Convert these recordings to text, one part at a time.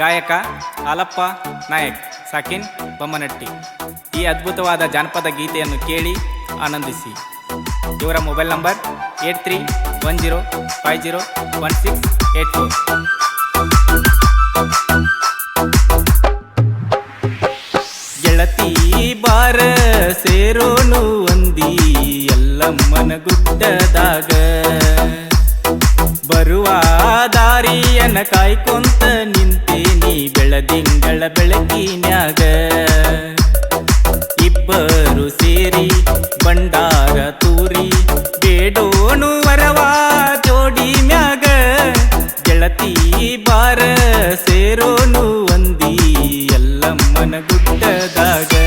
ಗಾಯಕ ಹಾಲಪ್ಪ ನಾಯಕ್ ಸಾಕಿನ್ ಬೊಮ್ಮನಟ್ಟಿ. ಈ ಅದ್ಭುತವಾದ ಜಾನಪದ ಗೀತೆಯನ್ನು ಕೇಳಿ ಆನಂದಿಸಿ. ಇವರ mobile number eight three one zero five zero one six eight four. ಬಾರ ಸೇರೋನು ಒಂದಿ ಎಲ್ಲಮ್ಮನ ಗುಡ್ಡದಾಗ ದಾರಿಯನ್ನ ಕಾಯ್ಕೊಂತ ನಿಂತೀನಿ ಬೆಳದಿಂಗಳ ಬೆಳಕಿನ್ಯಾಗ. ಇಬ್ಬರು ಸೇರಿ ಬಂಡಾರ ತೂರಿ ಬೇಡೋನು ವರವಾ ಜೋಡಿ ಮ್ಯಾಗ. ಗೆಳತಿ ಬಾರ ಸೇರೋನು ಒಂದಿ ಎಲ್ಲಮ್ಮನ ಗುಡ್ಡದಾಗ.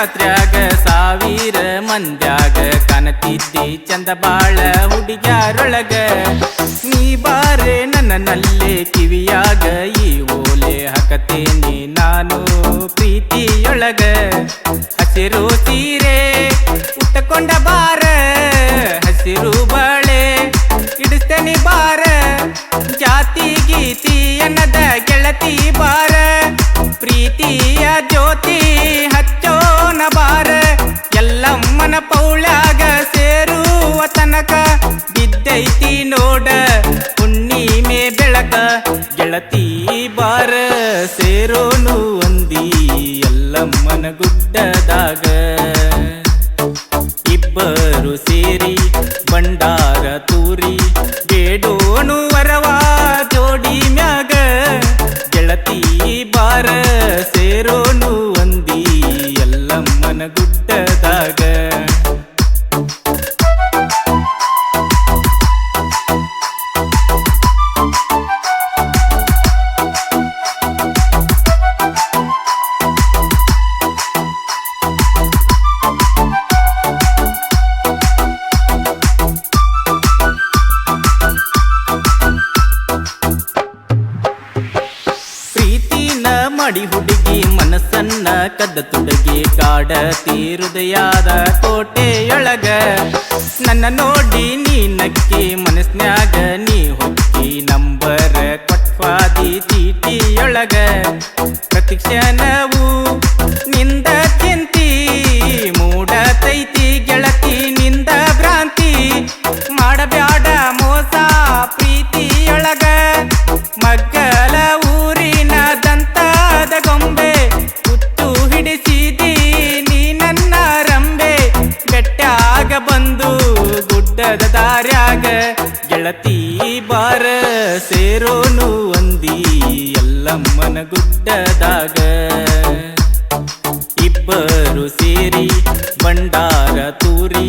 ಜಾತ್ರ್ಯಾಗ ಸಾವಿರ ಮಂದ್ಯಾಗ ಕನತಿದ್ದಿ ಚಂದ ಬಾಳ ಹುಡುಗ್ಯಾರೊಳಗ. ನೀ ಬಾರೆ ನನ್ನ ನಲ್ಲೆ ಕಿವಿಯಾಗ ಈ ಓಲೆ ಹಾಕತೇನಿ ನಾನು ಪ್ರೀತಿಯೊಳಗ. ಹಸಿರು ಸೀರೆ ಉಟ್ಟಕೊಂಡ ಬಾರ ಹಸಿರು ಬಾಳೆ ಇಡಿಸ್ತೇನೆ ಬಾರ ಜಾತಿ ಗೀತಿ ಅನ್ನದ ಗೆಳತಿ ಬಾರ ಪ್ರೀತಿಯ ಜ್ಯೋತಿ ಪೌಳ್ಯಾಗ ಸೇರುವ ತನಕ ಬಿದ್ದೈತಿ ನೋಡ, ಹುಣ್ಣಿಮೆ ಬೆಳಕ ಗೆಳತಿ ಬಾರ ಸೇರೋನು ಅಂದಿ ಎಲ್ಲಮ್ಮನ ಗುಡ್ಡದಾಗ. ಇಬ್ಬರು ಸೇರಿ ಬಂಡಾರ ತೂರಿ ಮಡಿ ಹುಡುಗಿ ಮನಸ್ಸನ್ನ ಕದ್ದ ತುಡುಗಿ ಕಾಡ ತೀರುದಯಾದ ಕೋಟೆಯೊಳಗ. ನನ್ನ ನೋಡಿ ನೀ ನಕ್ಕಿ ಮನಸ್ನ್ಯಾಗ ನೀ ಗುಡ್ಡದ ದಾರ್ಯಾಗ ಗೆಳತಿ ಬಾರ ಸೇರೋನು ಒಂದಿ ಎಲ್ಲಮ್ಮನ ಗುಡ್ಡದಾಗ ಇಬ್ಬರು ಸೇರಿ ಬಂಡಾರ ತೂರಿ.